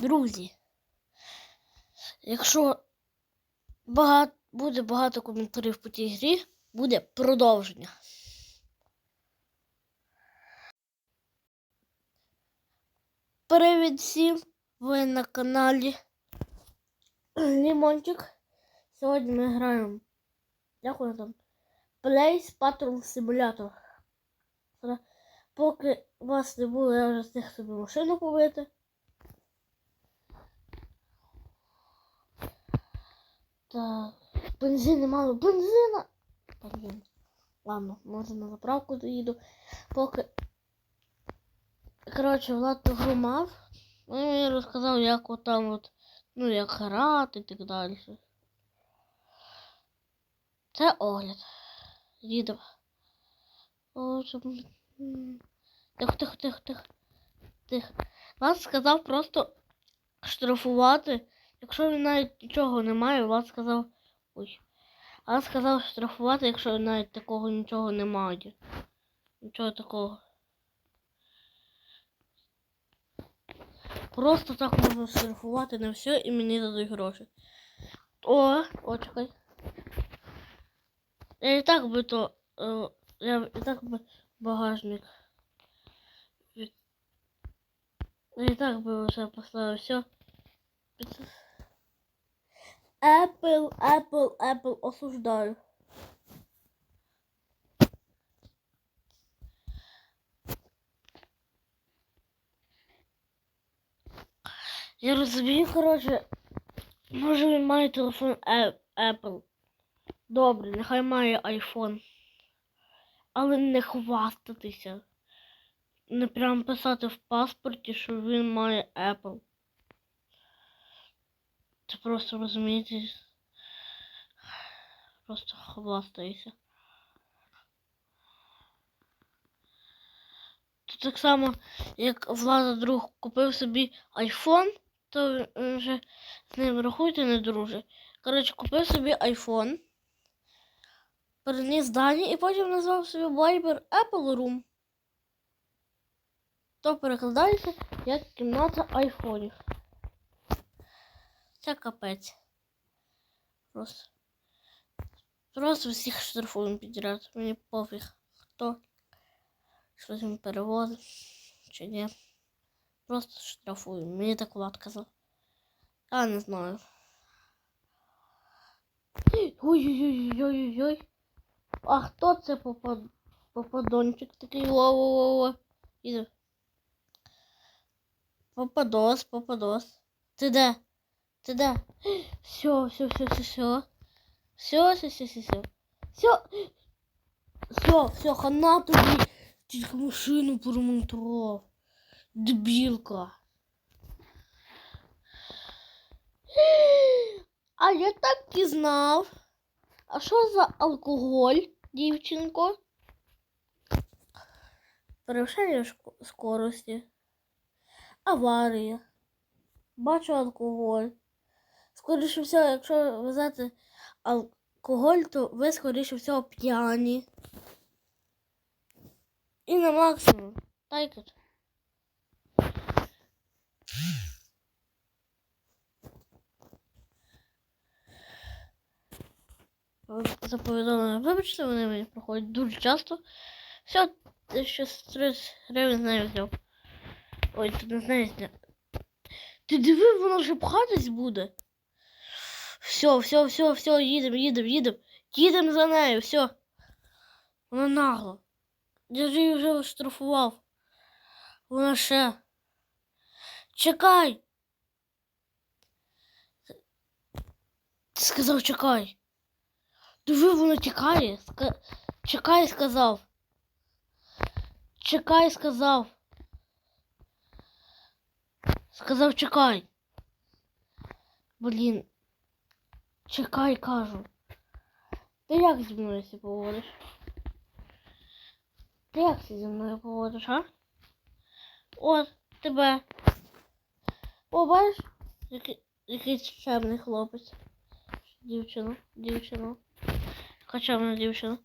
Друзі, якщо багато, буде багато коментарів по тій грі, буде продовження. Привіт всім! Ви на каналі Лімончик. Сьогодні ми граємо. Як воно там? Place Patrol Simulator. Поки вас не було, я вже встиг собі машину побити. Так, бензину мало. Бензина! Блін. Ладно, може на заправку доїду. Поки. Коротше, Влад ту мав. Ну, Він розказав, як от там от, ну, як грати і так далі. Це огляд. Їдемо. О, щоб... м, Тихо, тихо, тихо, тихо. Тихо. Влад сказав просто штрафувати. Якщо він навіть нічого не має, Влад сказав. Ой. Влад сказав штрафувати, якщо навіть такого нічого немає. Нічого такого. Просто так можна штрафувати на все і мені дадуть гроші. О, о. Я і так би то. е, Я і так би багажник. Я і так би вже поставив все. Apple, Apple, Apple, осуждаю. Я розумію, коротше, може він має телефон Apple. Добре, нехай має iPhone. Але не хвастатися. Не прям писати в паспорті, що він має Apple. Це просто розумієте. Просто хвастається. Це так само, як влада друг купив собі iPhone, то вже з ним рахуйте не друже. Коротше, купив собі iPhone, переніс дані і потім назвав собі Viber Apple Room. То перекладається як кімната айфонів. Це капець. Просто. Просто всіх штрафуємо підряд. Мені пофіг, хто щось він перевозить чи ні. Просто штрафуємо. Мені так Влад казав. Я не знаю. Ой-ой-ой-ой-ой-ой. А хто це попад... попадончик такий? Во-во-во-во. Іде. Попадос, попадос. Ти де? Ти? Все, все, все, все, все. Все, все, все, все, все. Все. Все, все, хана тобі. Тільки машину поремонтував. Дебілка. А я так і знав. А що за алкоголь, дівчинко? Перевищення шко- скорості. Аварія. Бачу алкоголь. Скоріше всього, якщо везете алкоголь, то ви скоріше всього п'яні. І на максимум. Так от. За повідомлення. Вибачте, вони мені проходять дуже часто. Все, ще 30 гривень з взяв. Ой, ти не знаєш. Ти диви, воно вже пхатись буде. Все, все, все, все, їдемо, їдемо, їдемо. Їдемо за нею, все. Вона нагло. Я ж її вже штрафував. Вона. Чекай. Ти сказав чекай. Диви, воно тікає. Ска... Чекай, сказав. Чекай, сказав. Сказав чекай. Блін. Чекай, кажу. Ти як зі мною себе поводиш? Ти як зі мною поводиш, а? От, тебе. О, бачиш? Який, який чемний хлопець. Дівчина, дівчина. Яка чемна дівчина.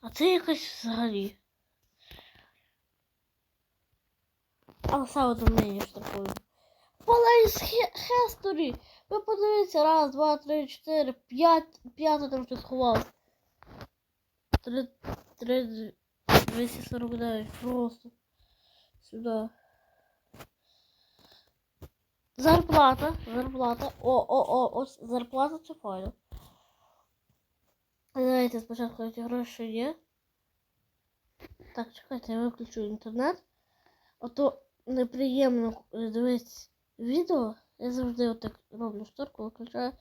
А ти якась взагалі. А саме до мене штрафує. Полейс Хесторі! Ви подивіться, раз, два, три, чотири, п'ять, п'яте там щось сховалось. Три, три, 249, просто. Сюди. Зарплата, зарплата. О, о, о, ось зарплата це файно. Давайте спочатку ці гроші є. Так, чекайте, я виключу інтернет. А то неприємно дивитись відео. Я завжди отак роблю шторку, виключаю.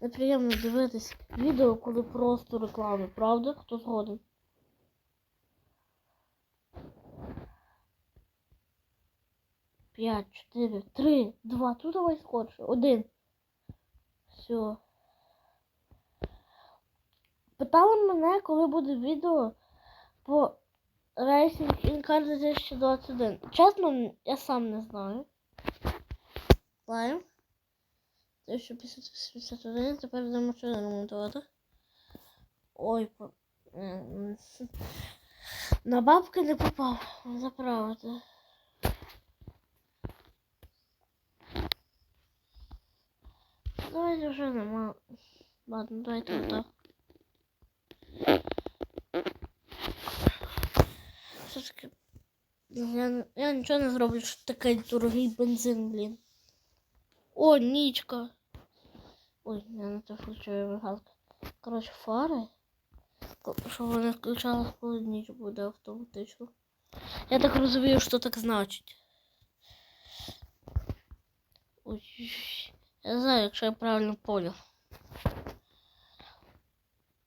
Неприємно дивитись відео, коли просто реклами, правда? Хто згоден? П'ять, чотири, три, два. Тут давай скорше. Один. Все. Питали мене, коли буде відео по Racing in Car 2021. Чесно, я сам не знаю. Знаю. 1581, тепер будемо машину ремонтувати. Ой, на бабки не попав. Заправити. Давайте вже нема. Ладно, давайте отак. Все-таки я, я нічого не зроблю, що такий дорогий бензин, блін. О, нічка. Ой, я не те включаю мигалки. Коротше, фари. Ко- Щоб вони включались, коли ніч буде автоматично. Я так розумію, що так значить. Ой, я знаю, якщо я правильно поняв.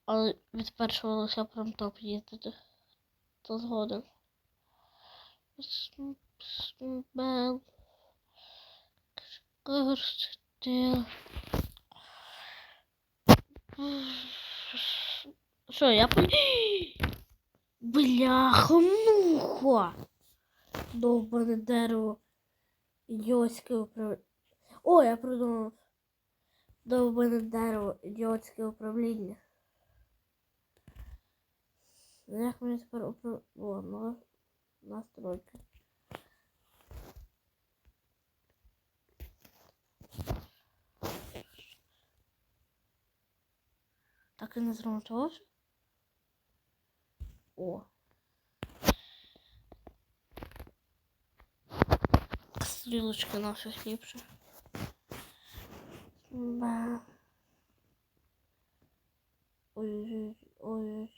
Але від першого лише прям топ їздити. То згоден. См- Корстел. Що, я по... Бляха, муха! Довбане дерево. Ідіотське управління. О, я придумав. Довбане дерево. Ідіотське управління. Як мені тепер управ... О, ну, настройки. Так і не? О. Стрілочки наших ліпше. Ба. Ой-ой-ой. Ой.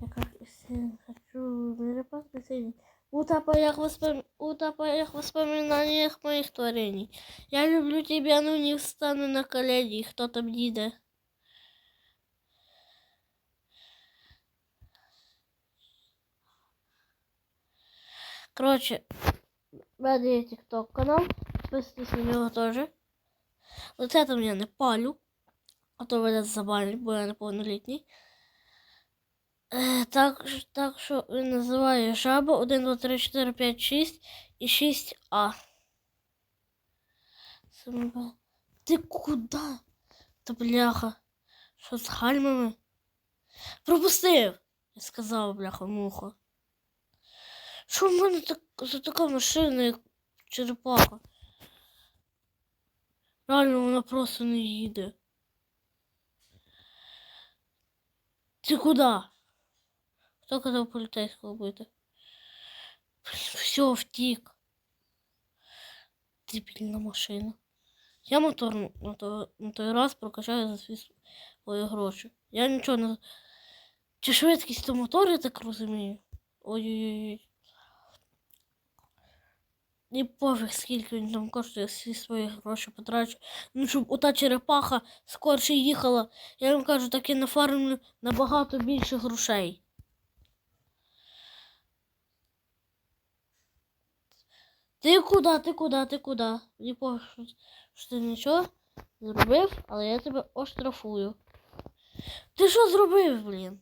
Я как сильно хочу миропас бассейн. Утопаях, воспом... Утопаях воспоминаниях моих творений. Я люблю тебя, но не встану на колени. Кто там їде? Короче, в мене є TikTok канал. Підписуйтесь на нього теж. Оце там я не палю. А то мене забанять, бо я неповнолітній. Е, Так, так що він називає жаба 1, 2, 3, 4, 5, 6 і 6А. Симба. Ти куди? Та бляха. Що з гальмами? Пропустив! Я сказав, бляха, муха. Що в мене так, за така машина, як черепаха? Реально вона просто не їде. Ти куди? Хто казав поліцейського бити? Все, втік. Дебільна машина. Я мотор на той, на той раз прокачаю за свої свої гроші. Я нічого не. Чи швидкість то мотор, я так розумію? Ой-ой-ой. І пофіг, скільки він там коштує, всі свої гроші потрачу. Ну, щоб ота черепаха скорше їхала, я вам кажу, так і нафармлю набагато більше грошей. Ти куди, ти куди, ти куди? Мені що, що ти нічого зробив, але я тебе оштрафую. Ти що зробив, блін?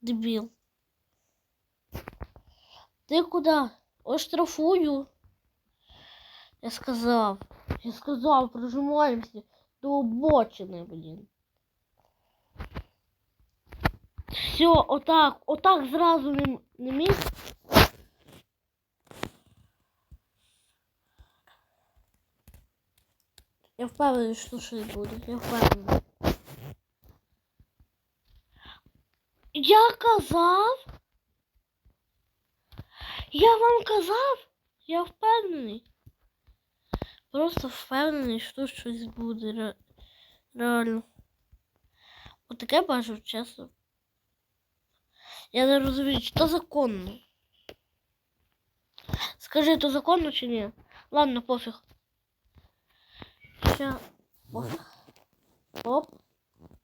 Дебіл. Ти куди? Оштрафую. Я сказав. Я сказав, прижимаємося до обочини, блін. Все, отак, отак зразу не, не міг. Я впевнений, що щось буде. Я впевнений. Я казав. Я вам казав. Я впевнений. Просто впевнений, що щось буде. ре- Реально. Отаке бачу, чесно. Я не розумію, чи то законно. Скажи, то законно чи ні? Ладно, пофіг. Ща. Пофіг. Оп.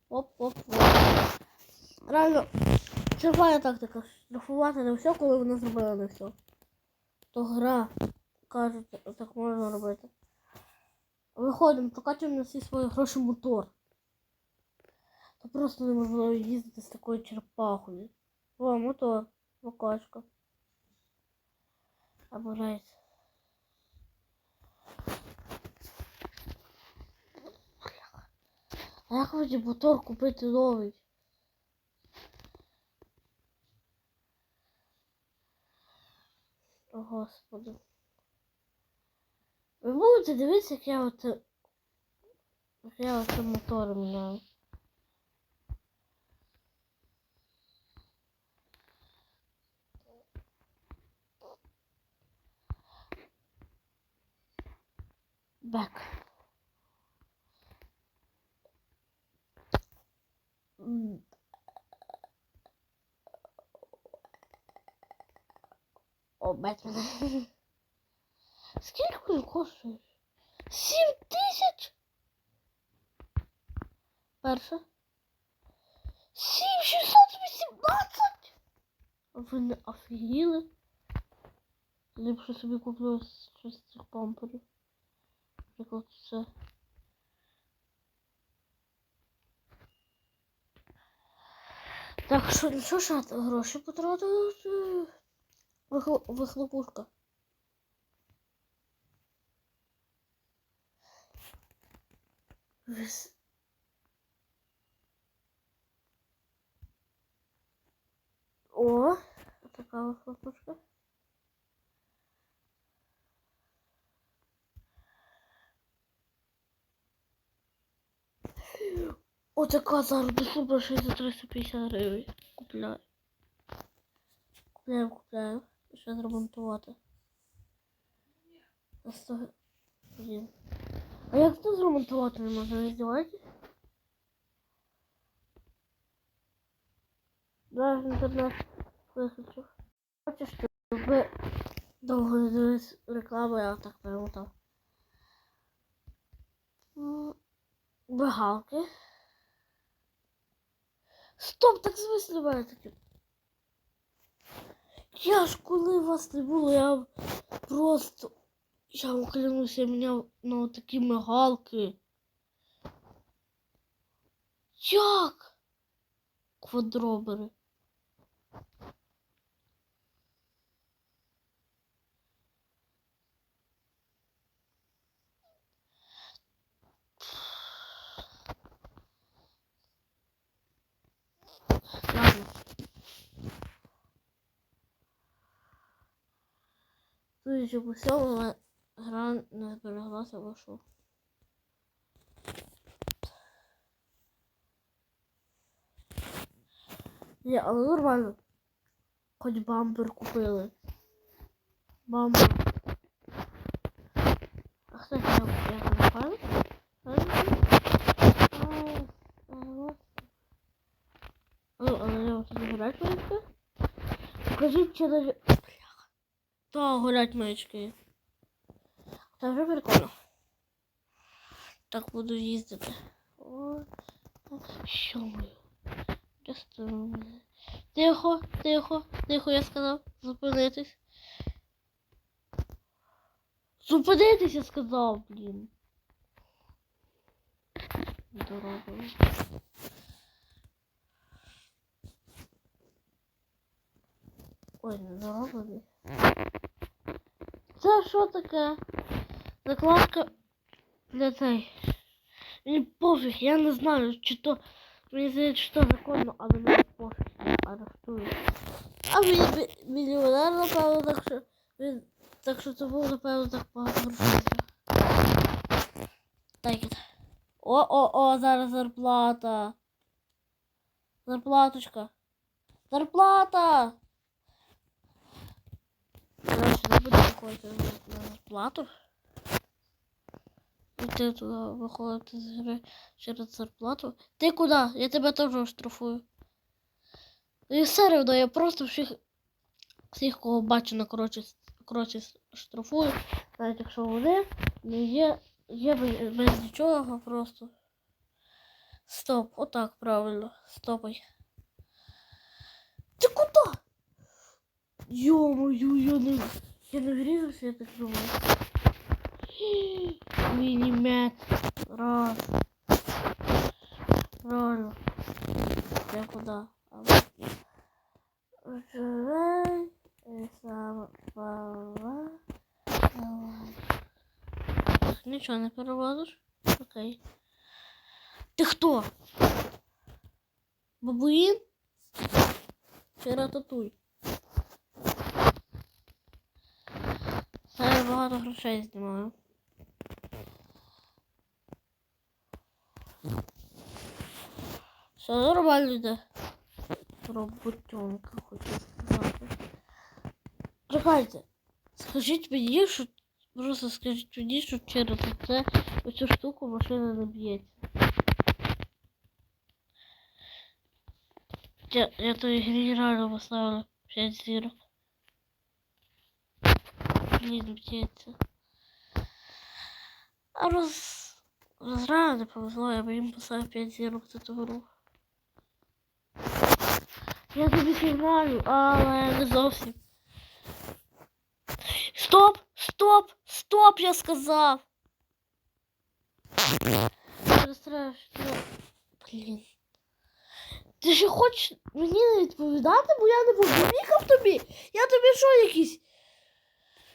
Оп, оп, оп. Реально, файна тактика. Штрафувати не все, коли вона зробила не все. То гра. Кажуть, так можна робити. Виходимо, прокачуємо на всі свої гроші мотор. То просто неможливо їздити з такою черепахою. О, мотор, прокачка. Або А як хоч мотор купити новий? О, Господи. Ви будете дивитися, як я от як я оце мотори міняю. Бек. М. О, Бетмен. Скільки він коштує? Сім тисяч? Перше. Сім шістсот вісімнадцять? Ви не офігіли? Ліпше собі куплю щось з цих памперів. Наприклад, це. Так, що, що ж, гроші потратили? Вихлопушка. Вис- О, така вихлопушка. О, така зараз до ще за 350 гривень. Купляю. Купляю, купляю. Ще зремонтувати. За 100 Блін. А як тут зремонтувати не можна не здівати? Зараз інтернет виключив. Бачиш, що ви довго не дивились рекламу, я так перемотав. Бигалки. Стоп, так смислі мене таке. Я ж коли вас не було, я просто. Я вам клянуся, я міняв на такі мигалки. Як? Квадробери. Ладно. Судячи по всьому, гра не збереглася, бо що. Ні, але нормально. Хоч бампер купили. Бампер. А кстати, я, файл? Ну, але я тут горять маячки. Покажіть, чи. Та, горять маячки. Та вже прикольно. Так буду їздити. О, що? Просто... Тихо, тихо, тихо, я сказав. Зупинитись. Зупинитись, я сказав, блін. Дорога. Ой, не зароблений. Це що таке? Закладка для цей. Мені пофіг, я не знаю, чи то. Мені здається, що законно, але мені пофіг. арештують. А він мі- мільйонер, напевно, так що він так що це був, напевно, так багато грошей. Так. О, о, о, зараз зарплата. Зарплаточка. Зарплата! Короче, не буду виходити на на зарплату. Іти туди виходити з гри через зарплату. Ти куди? Я тебе теж оштрафую. І все рівно, я просто всіх, всіх, кого бачу на коротше, коротше штрафую. Навіть якщо вони не є, є без, без нічого просто. Стоп, отак правильно. Стопай. Ти куди? Йо-моє, я я не врізався, я так думаю. Мінімет. Раз. Правильно. Я куди? А, Живей. і сам пала. Нічого не переводиш? Окей. Ти хто? Бабуїн? Чи рататуй? Я багато грошей знімаю. Все нормально йде. Роботенка, хочу сказати. Чекайте. Скажіть мені, що просто скажіть мені, що через це оцю штуку машина не б'ється. Я, я той грі реально поставила 5 зірок. Блін, б'ється. А роз... Розрано не повезло, я б їм поставив 5 зірок за ту гру. Я тобі сигналю, але не зовсім. Стоп! Стоп! Стоп, я сказав! Перестраєш, що... Блін. Ти ще хочеш мені не відповідати, бо я не побігав тобі? Я тобі що якийсь?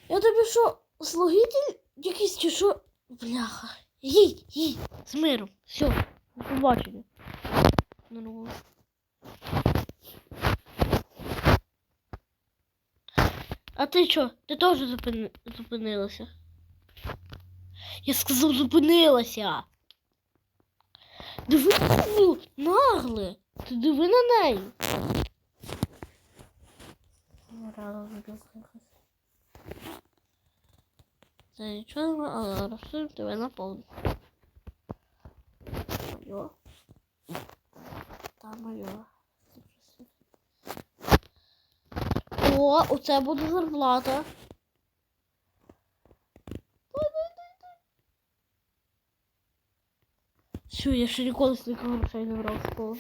Я тобі що, слугитель якийсь чи що? Бляха. Їдь, їдь, з миром. Все, до побачення. Нормально. А ти що? Ти теж зупини... зупинилася? Я сказав, зупинилася. Диви нагле. Ти диви на неї. Ну, Це нічого, але розсуємо тебе на повну. Моє. Та моє. О, у це буде зарплата. Все, я ще ніколи стільки грошей не брав з школи.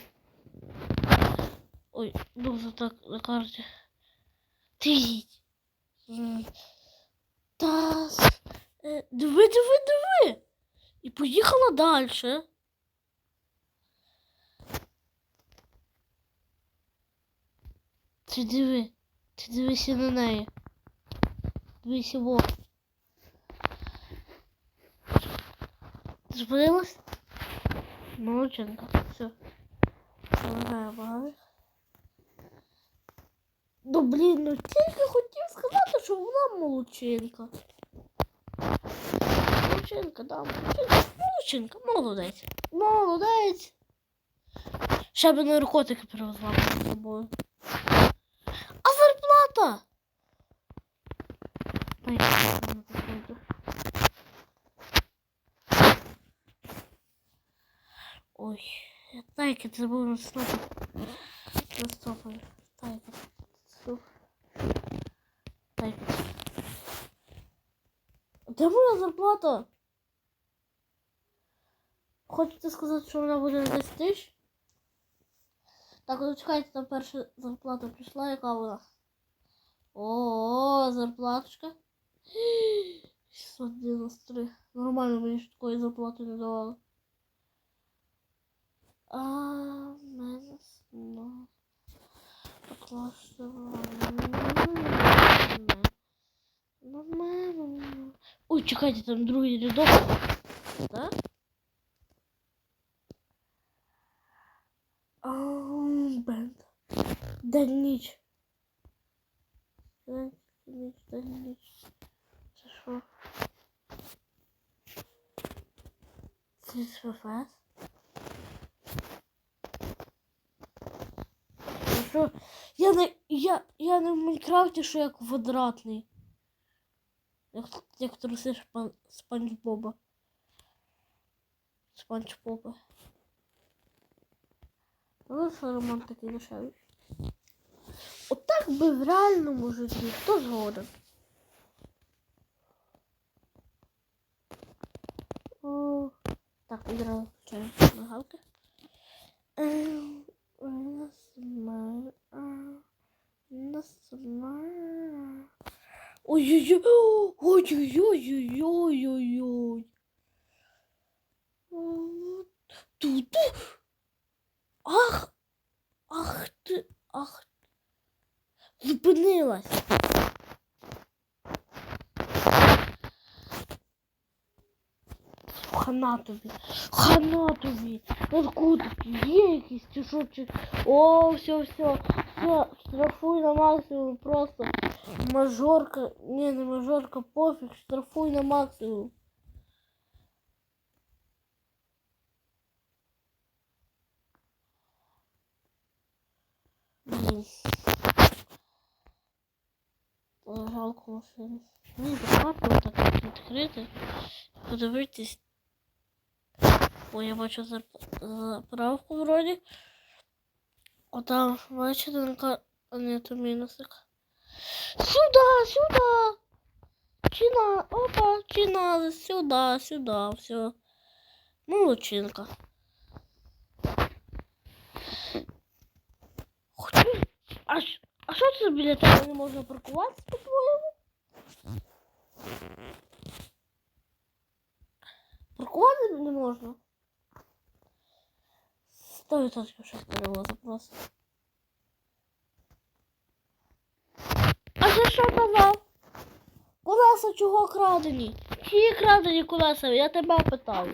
Ой, дуже так на карті. Ти. Та. е, Диви, диви, диви. І поїхала далі. Ти диви. Ти дивися на неї. Дивися в око. Зупинилась? Молодчинка. Все. Полагаю, багато. Ну блін, ну тільки хотів сказати, що вона молодчинка. Молодчинка, да, молодчинка. Молодчинка, молодець. Молодець. Ще би наркотики перевезла з собою. А зарплата? Ой, я не походу. Ой, я тайки забув наступити. Де моя зарплата? Хочете сказати, що вона буде на 10 тисяч? Так, ну чекайте, там перша зарплата прийшла, яка вона? О, зарплаточка. 693. Нормально мені ж такої зарплати не давали. А, мене сно. Нормально. Ой, чекайте, там другий рядок. Так? Ам, Бенд. День ніч. День ніч, день ніч. Це що? Це ФФС? Це що? Я не, я, я не в Майнкрафті, що я квадратний. Як, як труси шпан, спанч Боба. Спанч Боба. Але це роман такий дешевий. Отак би в реальному житті. Хто згоден? О, так, відразу включаю мигалки. Ем, насмар- а, насмар- Ой-ой-ой, ой-ой-ой-ой-ой-ой-ой. Ту-ту. Ах, ах ти, ах. Зупинилась. Хана тобі, хана тобі. Наркотики є якісь чи чи. О, все, все, все, штрафуй на максимум просто. Мажорка, не, не мажорка, пофіг, штрафуй на максимум. Блін. Ой, Жалко машину. Мені багато так відкрити. Подивитись. О, я бачу зарп- заправку вроді. О, там, бачите, на ка... А ні, то мінусик. Сюда, сюда! Чина, опа, чина, сюда, сюда, все. Молодчинка. Хочу. А, ш- а що це біля тебе не можна паркуватися, по-твоєму? Паркувати не можна. Сто відсотків щось перевоза просто. А ти що казав? Колеса чого крадені? Чиї крадені колеса? Я тебе питаю.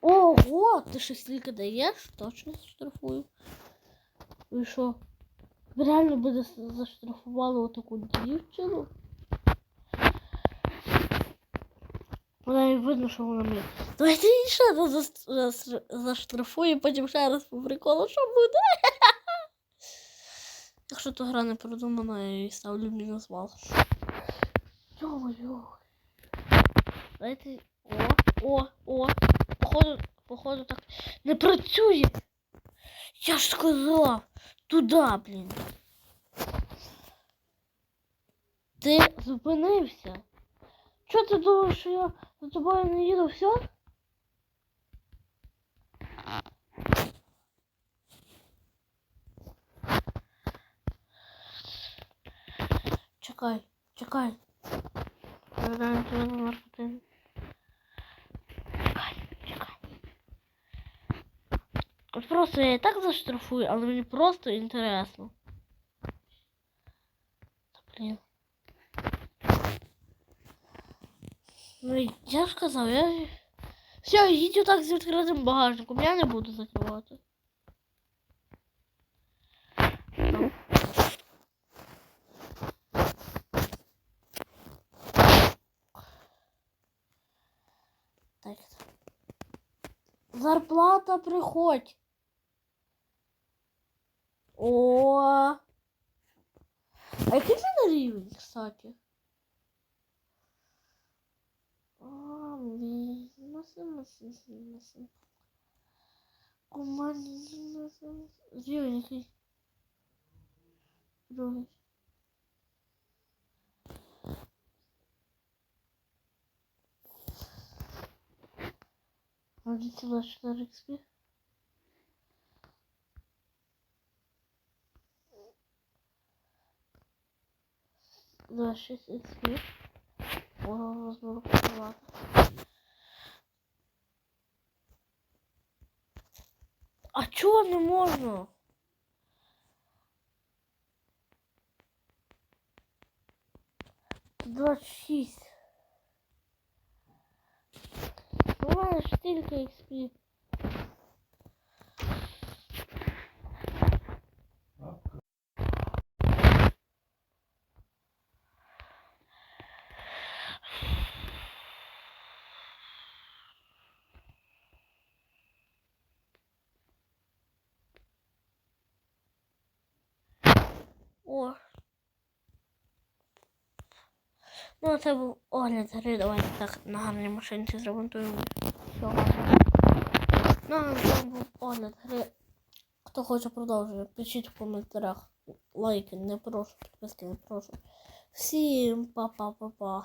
Ого, ти ще стільки даєш? Точно штрафую. І що? Реально буде заштрафували отаку дівчину? Вона і видно, що вона мені. Давайте її ще раз заштрафую, потім ще раз по приколу, що буде? Якщо то гра не продумана, я її ставлю мінус. Йо-йо. Давайте. О, о, о. Походу, походу так не працює. Я ж сказав. Туда, блін. Ти зупинився. Чого ти думаєш, що я за тобою не їду все? Чекай, чекай. Передаємо тебе номер один. Чекай, чекай. От просто я і так заштрафую, але мені просто інтересно. Ну і я ж казав, я. Все, їдь отак з відкритим багажником, я не буду закривати. Ну. Так. Зарплата приходь. О. А який в мене рівень, кстати? Масин, масин. Команді, масин. Рівень який? Другий. Вроде 24 XP. 6 XP. О, розблокувати. А чого не можна? Двадцять шість. У мене ж тільки XP. О. Ну, це був огляд гри. Давайте так на гарній машинці зремонтуємо. Все. Ну, це був огляд гри. Хто хоче продовження, пишіть в коментарях. Лайки, не прошу, підписки не прошу. Всім па-па-па-па.